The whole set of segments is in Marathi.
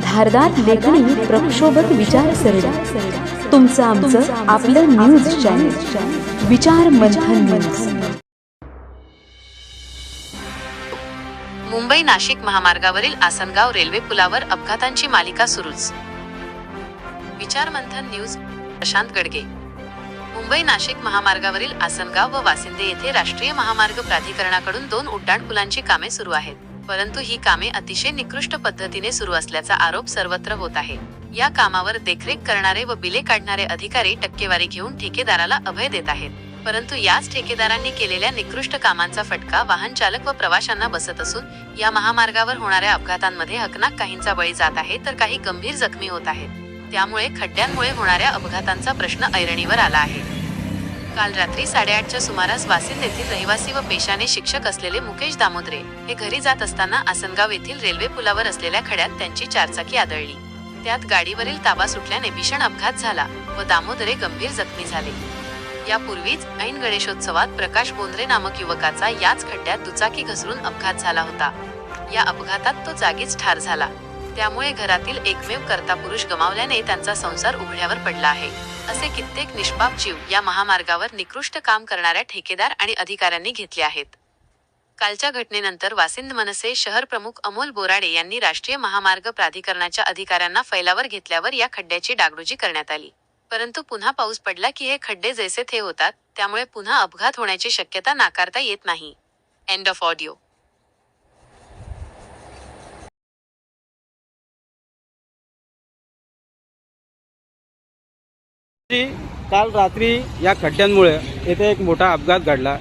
धारदार लेखणी प्रक्षोभक विचारसरणी तुमचं आमचं आपलं न्यूज चॅनल विचार मंथन न्यूज मुंबई नाशिक महामार्गावरील आसनगाव रेल्वे पुलावर अपघातांची मालिका सुरूच. विचार मंथन न्यूज प्रशांत गडगे. मुंबई नाशिक महामार्गावरील आसनगाव व वासिंदे येथे राष्ट्रीय महामार्ग प्राधिकरणाकडून दोन उड्डाणपुलांची कामे सुरू आहेत. परंतु ही कामे अतिशय निकृष्ट पद्धतीने सुरू असल्याचा आरोप सर्वत्र होत आहे. या कामावर देखरेख करणारे व बिले काढणारे अधिकारी टक्केवारी घेऊन ठेकेदाराला अभय देत आहेत. परंतु याच ठेकेदारांनी केलेल्या निकृष्ट कामांचा फटका वाहन चालक व प्रवाशांना बसत असून या महामार्गावर होणाऱ्या अपघातांमध्ये हकनाक काहींचा बळी जात आहे तर काही गंभीर जखमी होत आहेत. त्यामुळे खड्ड्यांमुळे होणाऱ्या अपघातांचा प्रश्न ऐरणीवर आला आहे. काल रात्री साडेआठच्या सुमारास वासिंद येथील रहिवासी व पेशाने शिक्षक असलेले मुकेश दामोदरे हे घरी जात असताना आसनगाव येथील रेल्वे पुलावर असलेल्या खड्यात त्यांची चारचाकी आदळली. त्यात गाडीवरील ताबा सुटल्याने भीषण अपघात झाला व दामोदरे गंभीर जखमी झाले. यापूर्वीच ऐन गणेशोत्सवात प्रकाश बोंद्रे नामक युवकाचा याच खड्ड्यात दुचाकी घसरून अपघात झाला होता. या अपघातात तो जागीच ठार झाला. त्यामुळे घरातील एकमेव करता पुरुष गमावल्याने त्यांचा संसार उघड्यावर पडला आहे. असे कित्येक निष्पाप जीव या महामार्गावर निकृष्ट काम करणाऱ्या ठेकेदार आणि अधिकाऱ्यांनी घेतले आहेत. कालच्या घटनेनंतर वासिंद मनसे शहर प्रमुख अमोल बोराडे यांनी राष्ट्रीय महामार्ग प्राधिकरणाच्या अधिकाऱ्यांना फैलावर घेतल्यावर या खड्ड्याची डागडुजी करण्यात आली. परंतु पुन्हा पाऊस पडला की हे खड्डे जैसे थे होतात त्यामुळे पुन्हा अपघात होण्याची शक्यता नाकारता येत नाही. एंड ऑफ ऑडिओ काल रात्री या खड्ड्यांमुळे येथे एक मोठा अपघात घडला.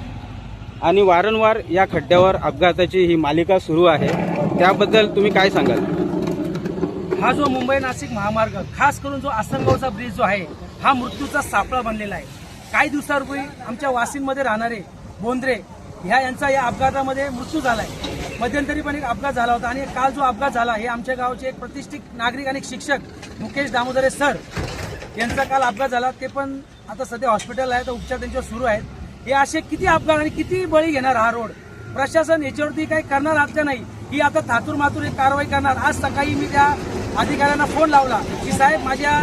आणि वारंवार या खड्ड्यावर अपघाताची ही मालिका सुरू आहे. त्याबद्दल तुम्ही काय सांगाल? हा जो मुंबई नाशिक महामार्ग खास करून जो आसनगावचा ब्रिज जो आहे हा मृत्यूचा सापळा बनलेला आहे. काही दिवसापूर्वी आमच्या वाशिंदमध्ये राहणारे बोंद्रे ह्या यांचा या अपघातामध्ये मृत्यू झालाय. मध्यंतरी पण एक अपघात झाला होता आणि काल जो अपघात झाला हे आमच्या गावचे एक प्रतिष्ठित नागरिक आणि शिक्षक मुकेश दामोदरे सर यांचा काल अपघात झाला. ते पण आता सध्या हॉस्पिटल आहे तर उपचार त्यांच्यावर सुरू आहेत. हे असे किती अपघात आणि किती बळी घेणार हा रोड प्रशासन याच्यावरती काही करणार आहात का नाही. ही आता थातूर मातूर एक कारवाई करणार. आज सकाळी मी त्या अधिकाऱ्यांना फोन लावला की साहेब माझ्या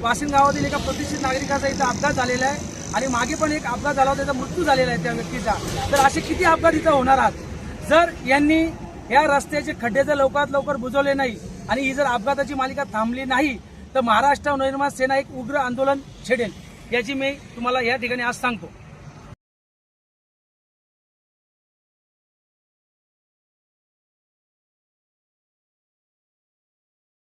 वाशिम गावातील एका प्रतिष्ठित नागरिकाचा इथं अपघात झालेला आहे आणि मागे पण एक अपघात झाला होता त्याचा मृत्यू झालेला आहे त्या व्यक्तीचा. तर असे किती अपघात इथं होणार आहात? जर यांनी या रस्त्याचे खड्डे जर लवकरात लवकर बुजवले नाही आणि ही जर अपघाताची मालिका थांबली नाही तर महाराष्ट्र नवनिर्माण सेना एक उग्र आंदोलन छेडेल याची मी तुम्हाला या ठिकाणी आज सांगतो.